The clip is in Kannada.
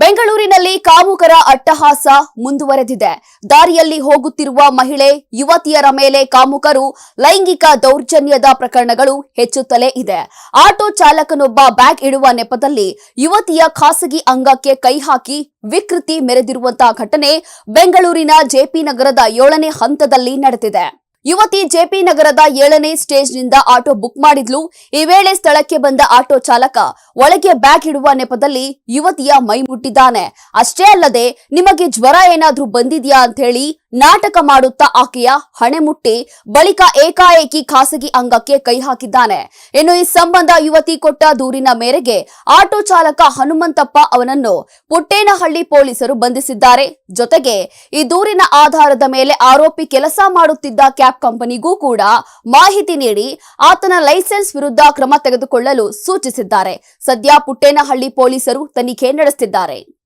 ಬೆಂಗಳೂರಿನಲ್ಲಿ ಕಾಮುಕರ ಅಟ್ಟಹಾಸ ಮುಂದುವರೆದಿದೆ. ದಾರಿಯಲ್ಲಿ ಹೋಗುತ್ತಿರುವ ಮಹಿಳೆ, ಯುವತಿಯರ ಮೇಲೆ ಕಾಮುಕರು ಲೈಂಗಿಕ ದೌರ್ಜನ್ಯದ ಪ್ರಕರಣಗಳು ಹೆಚ್ಚುತ್ತಲೇ ಇದೆ. ಆಟೋ ಚಾಲಕನೊಬ್ಬ ಬ್ಯಾಗ್ ಇಡುವ ನೆಪದಲ್ಲಿ ಯುವತಿಯ ಖಾಸಗಿ ಅಂಗಕ್ಕೆ ಕೈ ಹಾಕಿ ವಿಕೃತಿ ಮೆರೆದಿರುವಂತಹ ಘಟನೆ ಬೆಂಗಳೂರಿನ ಜೆಪಿ ನಗರದ ಏಳನೇ ಹಂತದಲ್ಲಿ ನಡೆದಿದೆ. ಯುವತಿ ಜೆಪಿ ನಗರದ ಏಳನೇ ಸ್ಟೇಜ್ನಿಂದ ಆಟೋ ಬುಕ್ ಮಾಡಿದ್ಲು. ಈ ವೇಳೆ ಸ್ಥಳಕ್ಕೆ ಬಂದ ಆಟೋ ಚಾಲಕ ಒಳಗೆ ಬ್ಯಾಗ್ ಇಡುವ ನೆಪದಲ್ಲಿ ಯುವತಿಯ ಮೈ ಮುಟ್ಟಿದ್ದಾನೆ. ಅಷ್ಟೇ ಅಲ್ಲದೆ, ನಿಮಗೆ ಜ್ವರ ಏನಾದ್ರೂ ಬಂದಿದ್ಯಾ? ಅಂತ ಹೇಳಿ ನಾಟಕ ಮಾಡುತ್ತಾ ಆಕೆಯ ಹಣೆ ಮುಟ್ಟಿ ಬಳಿಕ ಏಕಾಏಕಿ ಖಾಸಗಿ ಅಂಗಕ್ಕೆ ಕೈ ಹಾಕಿದ್ದಾನೆ. ಇನ್ನು ಈ ಸಂಬಂಧ ಯುವತಿ ಕೊಟ್ಟ ದೂರಿನ ಮೇರೆಗೆ ಆಟೋ ಚಾಲಕ ಹನುಮಂತಪ್ಪ ಅವನನ್ನು ಪುಟ್ಟೇನಹಳ್ಳಿ ಪೊಲೀಸರು ಬಂಧಿಸಿದ್ದಾರೆ. ಜೊತೆಗೆ ಈ ದೂರಿನ ಆಧಾರದ ಮೇಲೆ ಆರೋಪಿ ಕೆಲಸ ಮಾಡುತ್ತಿದ್ದ ಕ್ಯಾಬ್ ಕಂಪನಿಗೂ ಕೂಡ ಮಾಹಿತಿ ನೀಡಿ ಆತನ ಲೈಸೆನ್ಸ್ ವಿರುದ್ಧ ಕ್ರಮ ತೆಗೆದುಕೊಳ್ಳಲು ಸೂಚಿಸಿದ್ದಾರೆ. ಸದ್ಯ ಪುಟ್ಟೇನಹಳ್ಳಿ ಪೊಲೀಸರು ತನಿಖೆ ನಡೆಸುತ್ತಿದ್ದಾರೆ.